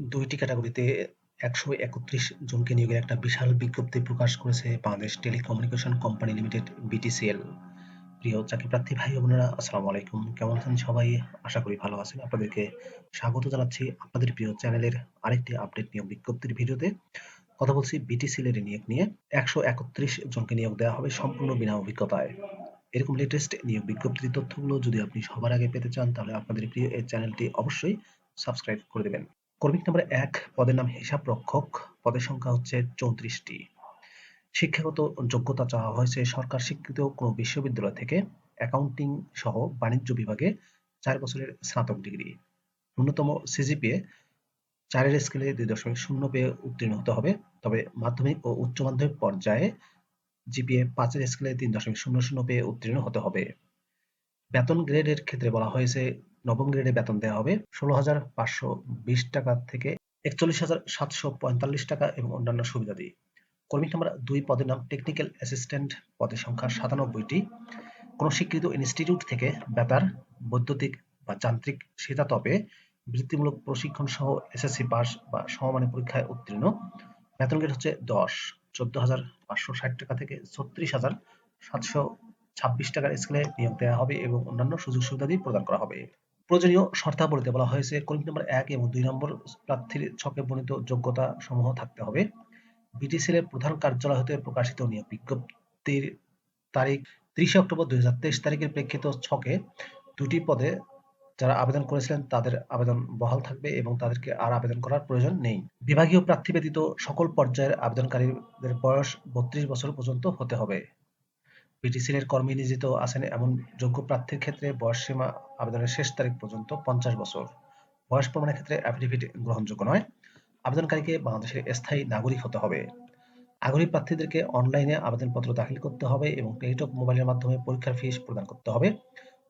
দুইটি ক্যাটাগরিতে একশো একত্রিশ জনকে নিয়োগের একটা বিশাল বিজ্ঞপ্তি প্রকাশ করেছে Bangladesh telecommunication company limited, BTCL. প্রিয় চাকরি প্রার্থী ভাই বোনেরা, আসসালামু আলাইকুম। কেমন আছেন সবাই? আশা করি ভালো আছেন। আপনাদেরকে স্বাগত জানাচ্ছি আপনাদের প্রিয় চ্যানেলের আরেকটি আপডেট নিয়োগ বিজ্ঞপ্তির ভিডিওতে। কথা বলছি বিটিসিএল এর নিয়োগ নিয়ে। একশো একত্রিশ জনকে নিয়োগ দেওয়া হবে সম্পূর্ণ বিনা অভিজ্ঞতায়। এরকম লেটেস্ট নিয়োগ বিজ্ঞপ্তির তথ্যগুলো যদি আপনি সবার আগে পেতে চান, তাহলে আপনাদের প্রিয় এই চ্যানেলটি অবশ্যই সাবস্ক্রাইব করে দেবেন। কর্মিক নম্বর এক পদের নাম হিসাব রক্ষক। পদের সংখ্যা হচ্ছে চৌত্রিশটি। শিক্ষাগত যোগ্যতা চাওয়া হয়েছে সরকার স্বীকৃত কোনো বিশ্ববিদ্যালয় থেকে। অ্যাকাউন্টিং সহ বাণিজ্য বিভাগে চার বছরের স্নাতক ডিগ্রি। ন্যূনতম সিজিপিএ চারের স্কেলে দুই দশমিক শূন্য পেয়ে উত্তীর্ণ হতে হবে। তবে মাধ্যমিক ও উচ্চ মাধ্যমিক পর্যায়ে জিপিএ পাঁচের স্কেলে তিন দশমিক শূন্য শূন্য পেয়ে উত্তীর্ণ হতে হবে। বেতন গ্রেডের ক্ষেত্রে বলা হয়েছে নবম গ্রেডে বেতন দেওয়া হবে। ষোলো হাজার পাঁচশো বিশ টাকা থেকে একচল্লিশ হাজার সাতশো পঁয়তাল্লিশ টাকা এবং অন্যান্য সুবিধাদি কর্মী নাম্বার দুই পদের নাম টেকনিক্যাল অ্যাসিস্ট্যান্ট পদের সংখ্যা সাতানব্বইটি। কোনো স্বীকৃত ইনস্টিটিউট থেকে বেতার, বৈদ্যুতিক বা যান্ত্রিক শীতাতপে বৃত্তিমূলক প্রশিক্ষণ সহ এসএসসি পাস বা সমমানের পরীক্ষায় উত্তীর্ণ। বেতন গ্রেড হচ্ছে দশ, চোদ্দ হাজার পাঁচশো ষাট টাকা থেকে ছত্রিশ হাজার সাতশো ছাব্বিশ টাকার স্কেলে নিয়োগ দেওয়া হবে এবং অন্যান্য সুযোগ সুবিধাদি প্রদান করা হবে। প্রয়োজনীয় শর্তাবলীতে বলা হয়েছে। কর্মী নম্বর এক এবং দুই নম্বর প্রার্থীর ছকে বর্ণিত যোগ্যতা সমূহ থাকতে হবে। বিটিসিএল এর প্রধান কার্যালয় হতে প্রকাশিত নিয়োগ বিজ্ঞপ্তির তারিখ ত্রিশে অক্টোবর দুই হাজার তেইশ তারিখের প্রেক্ষিত ছকে দুটি পদে যারা আবেদন করেছিলেন তাদের আবেদন বহাল থাকবে এবং তাদেরকে আর আবেদন করার প্রয়োজন নেই। বিভাগীয় প্রার্থী ব্যতীত সকল পর্যায়ের আবেদনকারীদের বয়স বত্রিশ বছর পর্যন্ত হতে হবে। এর কর্মী নিয়োজিত আছেন এমন যোগ্য প্রার্থীর ক্ষেত্রে বয়স সীমা আবেদনের শেষ তারিখ পর্যন্ত পঞ্চাশ বছর। বয়স প্রমাণের ক্ষেত্রে অ্যাফিডেভিট গ্রহণযোগ্য নয়। আবেদনকারীকে বাংলাদেশের স্থায়ী নাগরিক হতে হবে। আগ্রহী প্রার্থীদেরকে অনলাইনে আবেদনপত্র দাখিল করতে হবে এবং টেলিটক মোবাইলের মাধ্যমে পরীক্ষার ফিস প্রদান করতে হবে।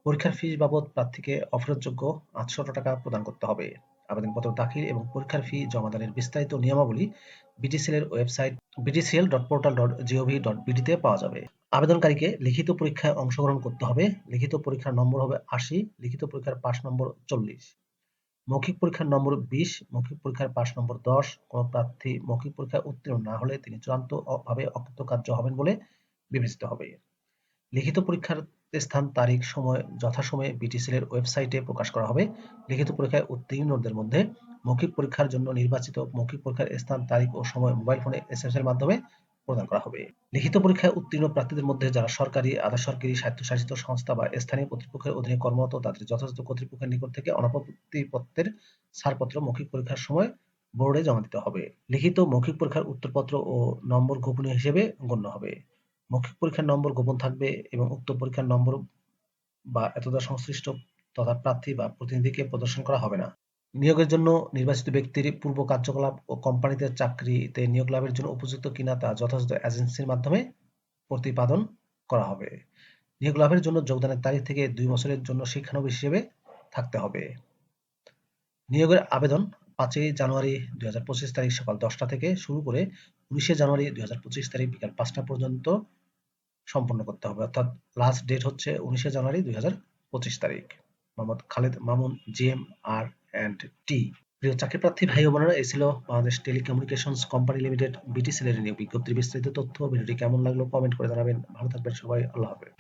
পরীক্ষার ফিস বাবদ প্রার্থীকে অফেরতযোগ্য আটশো টাকা প্রদান করতে হবে। আবেদনপত্র দাখিল এবং পরীক্ষার ফি জমাদানের বিস্তারিত নিয়মাবলী বিটিসিএল এর website BTCL dot portal dot GOV dot বিডিতে পাওয়া যাবে। আবেদনকারীকে লিখিত পরীক্ষায় অংশগ্রহণ করতে হবে। লিখিত পরীক্ষার নম্বর হবে আশি, লিখিত পরীক্ষার পাশ নম্বর চল্লিশ। মৌখিক পরীক্ষার নম্বর বিশ, মৌখিক পরীক্ষার পাশ নম্বর দশ। কোনো প্রার্থী মৌখিক পরীক্ষায় উত্তীর্ণ না হলে তিনি চূড়ান্ত ভাবে অকৃতকার্য হবেন বলে বিবেচিত হবে। লিখিত পরীক্ষার স্থান, তারিখ, সময়, যথাসময়ে বিটিসিএল এর ওয়েবসাইটে প্রকাশ করা হবে। লিখিত পরীক্ষায় উত্তীর্ণদের মধ্যে মৌখিক পরীক্ষার জন্য নির্বাচিত মৌখিক পরীক্ষার স্থান, তারিখ ও সময় মোবাইল ফোনে এসএমএস এর মাধ্যমে প্রদান করা হবে। লিখিত পরীক্ষায় উত্তীর্ণ প্রার্থীদের মধ্যে যারা সরকারি, আধা সরকারি, স্বায়ত্তশাসিত সংস্থা বা স্থানীয় কর্তৃপক্ষের অধীনে কর্মরত, তাদের যথাযথ কর্তৃপক্ষের নিকট থেকে অনাপত্তিপত্রের ছাড়পত্র মৌখিক পরীক্ষার সময় বোর্ডে জমা দিতে হবে। লিখিত মৌখিক পরীক্ষার উত্তরপত্র ও নম্বর গোপনীয় হিসেবে গণ্য হবে। মৌখিক পরীক্ষার নম্বর গোপন থাকবে এবং উক্ত পরীক্ষার নম্বর বা এতদা সংশ্লিষ্ট তথা প্রার্থী বা প্রতিনিধিকে প্রদর্শন করা হবে না। নিয়োগের জন্য নির্বাচিত ব্যক্তির পূর্ব কার্যকলাপ ও কোম্পানিতে চাকরিতে নিয়োগ লাভের জন্য উপযুক্ত কিনা তা যথাযথ এজেন্সির মাধ্যমে প্রতিপাদন করা হবে। নিয়োগ লাভের জন্য যোগদানের তারিখ থেকে দুই বছরের জন্য শিক্ষানবিশ হিসেবে থাকতে হবে। নিয়োগের আবেদন পাঁচই জানুয়ারি দুই হাজার পঁচিশ তারিখ সকাল দশটা থেকে শুরু করে উনিশে জানুয়ারি দুই হাজার পঁচিশ তারিখ বিকাল পাঁচটা পর্যন্ত সম্পন্ন করতে হবে। অর্থাৎ লাস্ট ডেট হচ্ছে উনিশে জানুয়ারি দুই হাজার পঁচিশ তারিখ। Mohammad Khaled Mamun, GM, R and T. প্রিয় চাকরি প্রার্থী ভাই বোনেরা, এই ছিল Bangladesh telecommunication company limited BTCL এর নিয়োগ বিজ্ঞপ্তির বিস্তারিত তথ্য। ভিডিওটি কেমন লাগল কমেন্ট করে জানাবেন। ভালো থাকবেন সবাই। আল্লাহ হাফেজ।